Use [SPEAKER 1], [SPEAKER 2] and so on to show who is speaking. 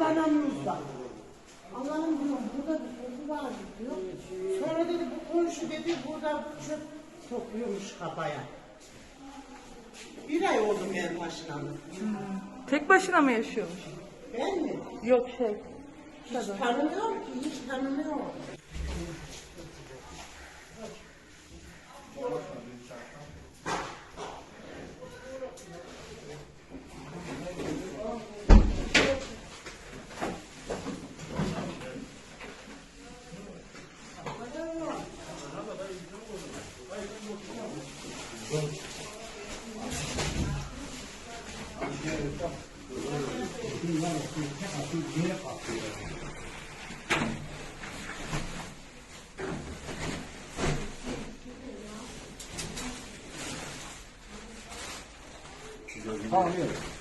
[SPEAKER 1] kullanamıyoruz da. Allah'ım diyorum burada bir koku var diyor. Sonra dedi bu komşu dedi burada çöp topluyormuş kafaya. Bir ay oldu benim başınalı.
[SPEAKER 2] Tek başına mı yaşıyormuş?
[SPEAKER 1] Ben mi?
[SPEAKER 2] Yok şey.
[SPEAKER 1] Hiç tanımıyorum ki, hiç tanımıyorum. 放러 니?